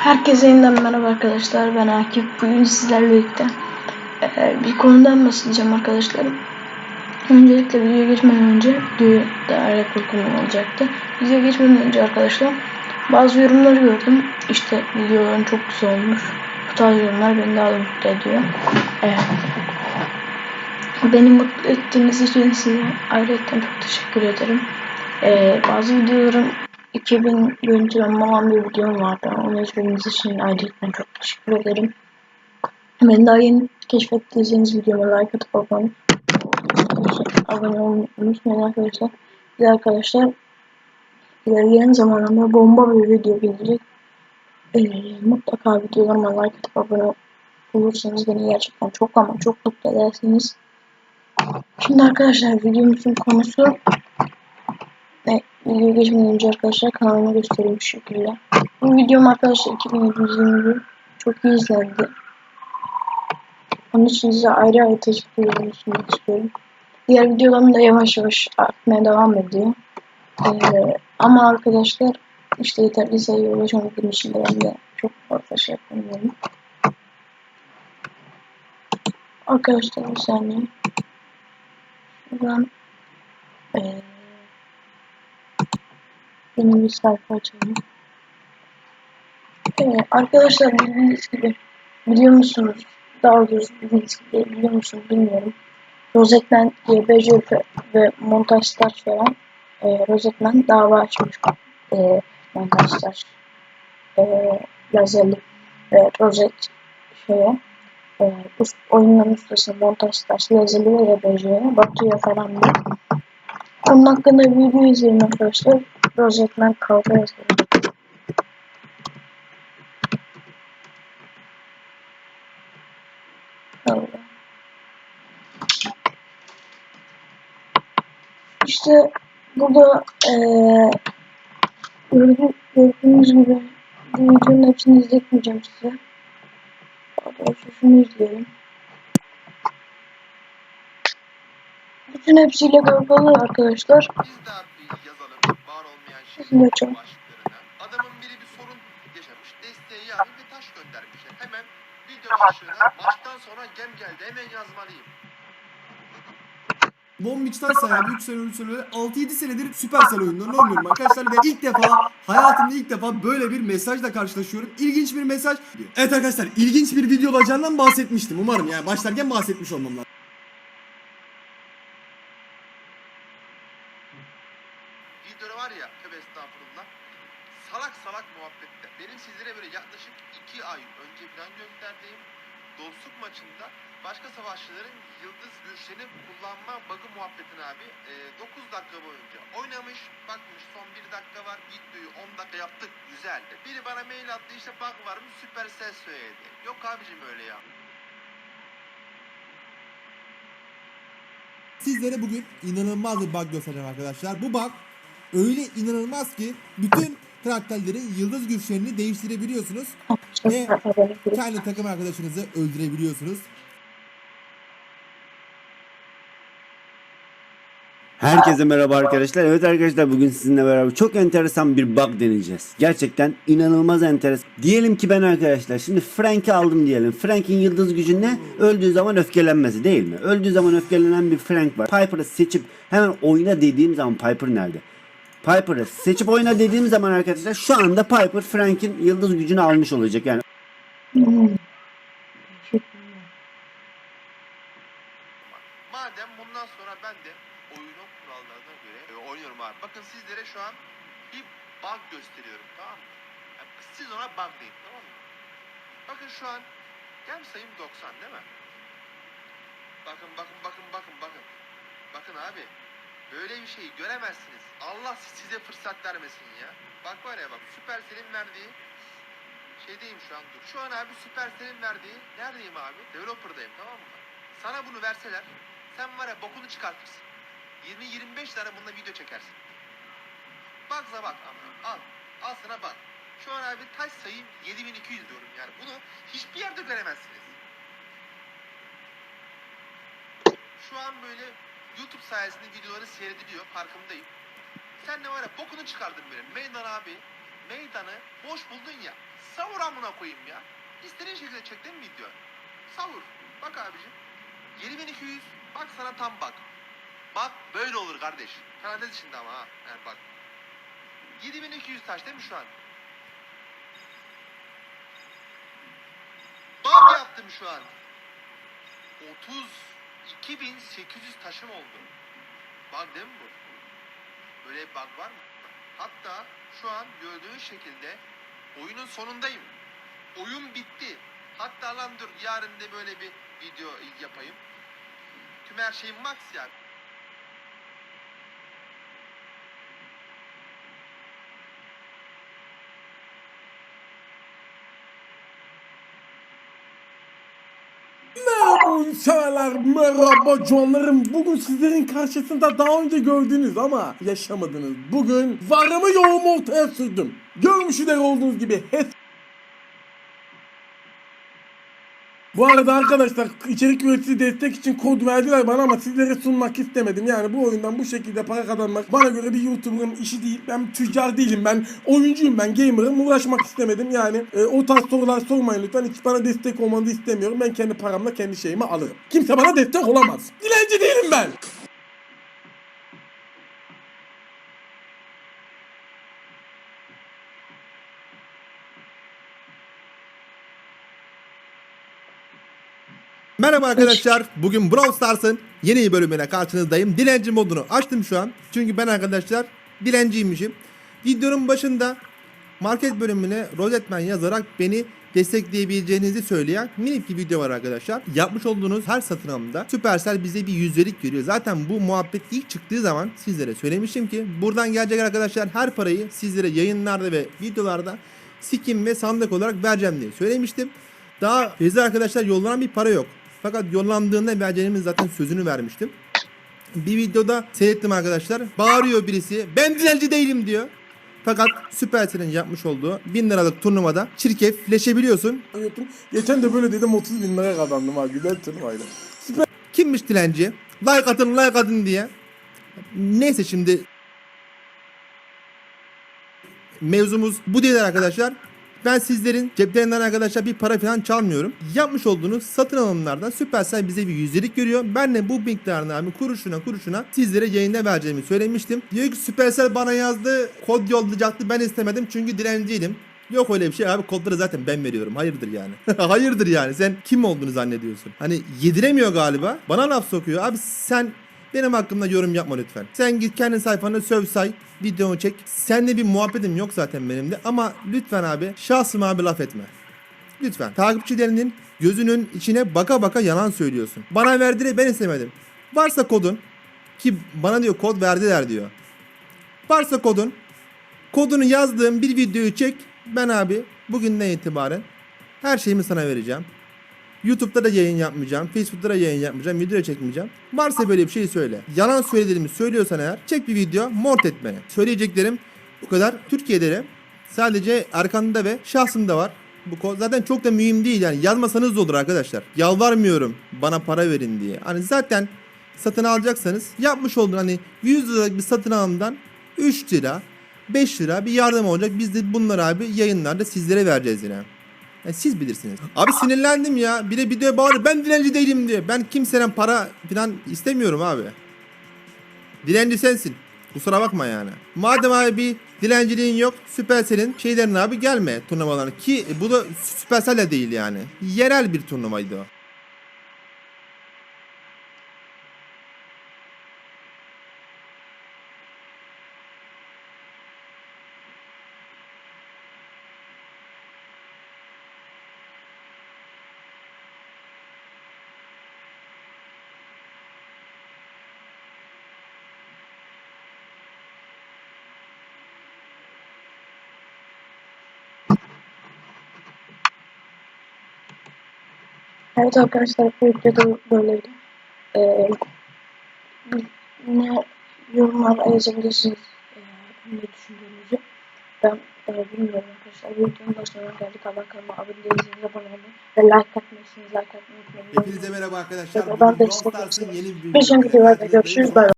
Herkese yeniden merhaba arkadaşlar. Ben Akif. Bugün sizlerle birlikte eee, bir konudan bahsedeceğim arkadaşlar. Öncelikle videoya geçmeden önce videoyu da rekorkum olacaktı. Videoya geçmeden önce arkadaşlar bazı yorumları gördüm. İşte videoların çok güzel olmuş. Bu tarz yorumlar beni daha da mutlu ediyor. Eee, beni mutlu ettiğiniz için size ayrıca çok teşekkür ederim. Eee, bazı videolarım 2000 görüntülenme olan bir videom vardı. Onu izlediğiniz için ayrıca çok teşekkür ederim. Beni daha yeni keşfettiyseniz videoma like atıp abone, abone olmayı unutmayın arkadaşlar. Bir arkadaşlar ilerleyen zamanlarda bomba bir video gelecek. Eee, mutlaka videolarıma like atıp abone olursanız beni gerçekten çok ama çok mutlu edersiniz. Şimdi arkadaşlar videomuzun konusu video geçmeden önce arkadaşlar kanalımı göstereyim şu şekilde. Bu videom arkadaşlar 2721 çok iyi izlendi. Onun için size ayrı ayrı teşekkürlerimi sunmak istiyorum. Diğer videolarım da yavaş yavaş artmaya devam ediyor. Ee, ama arkadaşlar işte yeterli sayıya ulaşamadığım için ben de çok fazla şey yapamıyorum. Arkadaşlar bir saniye. Şuradan ee, Yeni bir sayfa açalım. Evet, arkadaşlar bildiğiniz gibi biliyor musunuz? Daha doğrusu bildiğiniz gibi biliyor musunuz bilmiyorum. Rosetman, YBC ve Montaj Stars veren e, Rosetman dava açmış. E, Montaj Stars e, Lazerli ve Rozet şeye e, ust, oyunun ustası Montaj Stars Lazerli ve YBC'ye batıyor falan diye. Onun hakkında video izleyin arkadaşlar. Rosetman kavga yazıyor. İşte burada eee gördüğünüz, gibi bu videonun hepsini izletmeyeceğim size. Doğrusu şunu izleyelim. Bütün hepsiyle kavgalı arkadaşlar. Hocam. başlıklarına. Adamın biri bir sorun yaşamış. Desteği yani bir taş göndermişler. Hemen video başlığına maçtan sonra gem geldi. Hemen yazmalıyım. Bombix'ten sayar, Yüksel Ülsel 6-7 senedir Supercell oyunlarını oynuyorum arkadaşlar ve ilk defa hayatımda ilk defa böyle bir mesajla karşılaşıyorum. İlginç bir mesaj. Evet arkadaşlar ilginç bir video olacağından bahsetmiştim. Umarım yani başlarken bahsetmiş olmam lazım. Videoda var ya tövbe estağfurullah. Salak salak muhabbette. Benim sizlere böyle yaklaşık 2 ay önce falan gönderdiğim dostluk maçında başka savaşçıların yıldız güçlerini kullanma bug'ı muhabbetini abi 9 dakika boyunca oynamış bakmış son 1 dakika var videoyu 10 dakika yaptık güzel. Biri bana mail attı işte bug var mı Supercell söyledi. Yok abicim öyle ya. Sizlere bugün inanılmaz bir bug göstereceğim arkadaşlar. Bu bug öyle inanılmaz ki bütün karakterlerin yıldız güçlerini değiştirebiliyorsunuz. Olun. Kendi takım arkadaşınızı öldürebiliyorsunuz. Herkese merhaba arkadaşlar. Evet arkadaşlar bugün sizinle beraber çok enteresan bir bug deneyeceğiz. Gerçekten inanılmaz enteresan. Diyelim ki ben arkadaşlar şimdi Frank'i aldım diyelim. Frank'in yıldız gücü ne? Öldüğü zaman öfkelenmesi değil mi? Öldüğü zaman öfkelenen bir Frank var. Piper'ı seçip hemen oyna dediğim zaman Piper nerede? Piper'ı seçip oyna dediğim zaman arkadaşlar şu anda Piper Frank'in yıldız gücünü almış olacak. Yani. Madem bundan sonra ben de oyunun kurallarına göre e, oynuyorum abi. Bakın sizlere şu an bir bug gösteriyorum tamam mı? Yani siz ona bug deyin tamam mı? Bakın şu an gem sayım 90 değil mi? Bakın bakın bakın bakın bakın. Bakın abi böyle bir şeyi göremezsiniz. Allah size fırsat vermesin ya. Bak var ya bak Supercell'in verdiği şeydeyim şu an dur. Şu an abi Supercell'in verdiği neredeyim abi? Developer'dayım tamam mı? Sana bunu verseler sen var ya bokunu çıkartırsın. 20-25 tane bununla video çekersin. Baksa bak al. Al sana bak. Şu an abi taş sayım 7200 diyorum yani. Bunu hiçbir yerde göremezsiniz. Şu an böyle YouTube sayesinde videoları seyrediliyor. Farkındayım. Sen de var ya bokunu çıkardın böyle. Meydan abi meydanı boş buldun ya. Savur amına koyayım ya. İstediğin şekilde çek değil mi video? Savur. Bak abicim. 7200. Bak sana tam bak. Bak böyle olur kardeş. Kanadez içinde ama ha. Yani bak. 7200 taş değil mi şu an? Bug yaptım şu an. 32.800 taşım oldu. Bug değil mi bu? Böyle bir bug var mı? Hatta şu an gördüğün şekilde oyunun sonundayım. Oyun bitti. Hatta lan dur yarın da böyle bir video yapayım. Tüm her şeyim max ya. Merhaba insanlar, merhaba canlarım. Bugün sizlerin karşısında daha önce gördünüz ama yaşamadınız. Bugün varımı yoğumu ortaya sürdüm. Görmüş üzere olduğunuz gibi hes Bu arada arkadaşlar içerik üreticisi destek için kod verdiler bana ama sizlere sunmak istemedim. Yani bu oyundan bu şekilde para kazanmak bana göre bir YouTuber'ın işi değil. Ben tüccar değilim. Ben oyuncuyum ben gamer'ım. Uğraşmak istemedim. Yani e, o tarz sorular sormayın lütfen. Hiç bana destek olmanızı istemiyorum. Ben kendi paramla kendi şeyimi alırım. Kimse bana destek olamaz. Dilenci değilim ben. Merhaba arkadaşlar. Bugün Brawl Stars'ın yeni bir bölümüne karşınızdayım. Dilenci modunu açtım şu an. Çünkü ben arkadaşlar dilenciymişim. Videonun başında market bölümüne rozetmen yazarak beni destekleyebileceğinizi söyleyen minik bir video var arkadaşlar. Yapmış olduğunuz her satın alımda Supercell bize bir yüzdelik veriyor. Zaten bu muhabbet ilk çıktığı zaman sizlere söylemiştim ki buradan gelecek arkadaşlar her parayı sizlere yayınlarda ve videolarda skin ve sandık olarak vereceğim diye söylemiştim. Daha bize arkadaşlar yollanan bir para yok. Fakat yollandığında vereceğimiz zaten sözünü vermiştim. Bir videoda seyrettim arkadaşlar. Bağırıyor birisi. Ben dilenci değilim diyor. Fakat Supercell'in yapmış olduğu 1000 liralık turnuvada çirkefleşebiliyorsun. Yaptım. Geçen de böyle dedim 30 bin lira kazandım ha. Güzel turnuvaydı. Kimmiş dilenci? Like atın like atın diye. Neyse şimdi mevzumuz bu değil arkadaşlar. Ben sizlerin ceplerinden arkadaşlar bir para falan çalmıyorum. Yapmış olduğunuz satın alımlardan Supercell bize bir yüzdelik görüyor. Ben de bu miktarını abi kuruşuna kuruşuna sizlere yayında vereceğimi söylemiştim. Diyor ki Supercell bana yazdı kod yollayacaktı ben istemedim çünkü dilenciydim. Yok öyle bir şey abi kodları zaten ben veriyorum. Hayırdır yani. Hayırdır yani. Sen kim olduğunu zannediyorsun? Hani yediremiyor galiba. Bana laf sokuyor. Abi sen benim hakkımda yorum yapma lütfen. Sen git kendi sayfanda söv say. Videonu çek. Seninle bir muhabbetim yok zaten benim de. Ama lütfen abi şahsıma abi laf etme. Lütfen. Takipçilerinin gözünün içine baka baka yalan söylüyorsun. Bana verdiğini ben istemedim. Varsa kodun ki bana diyor kod verdiler diyor. Varsa kodun kodunu yazdığım bir videoyu çek. Ben abi bugünden itibaren her şeyimi sana vereceğim. YouTube'da da yayın yapmayacağım. Facebook'ta da yayın yapmayacağım. Video çekmeyeceğim. Varsa böyle bir şey söyle. Yalan söylediğimi söylüyorsan eğer çek bir video mort et beni. Söyleyeceklerim bu kadar. Türkiye'de de sadece arkanda ve şahsımda var. Bu kod zaten çok da mühim değil yani yazmasanız da olur arkadaşlar. Yalvarmıyorum bana para verin diye. Hani zaten satın alacaksanız yapmış olduğun hani 100 liralık bir satın alımdan 3 lira 5 lira bir yardım olacak. Biz de bunları abi yayınlarda sizlere vereceğiz yine. Yani siz bilirsiniz. Abi sinirlendim ya. Bir de videoya bağırıyor. Ben dilenci değilim diye. Ben kimseden para falan istemiyorum abi. Dilenci sensin. Kusura bakma yani. Madem abi bir dilenciliğin yok. Supercell'in şeylerine abi gelme turnuvalarına. Ki bu da Supercell de değil yani. Yerel bir turnuvaydı o. Evet arkadaşlar bu videoda böyleydi. Ee, ne yorumlara yazabilirsiniz ee, ne düşündüğünüzü. Ben e, bilmiyorum arkadaşlar. Bu videonun sonuna geldik. Allah kanalıma abone değilseniz abone olmayı ve like atmayı, like atmayı unutmayın. Hepinize merhaba arkadaşlar. Ben destek Stars'ın istiyorum. yeni bir sonraki videoda görüşürüz. Bay.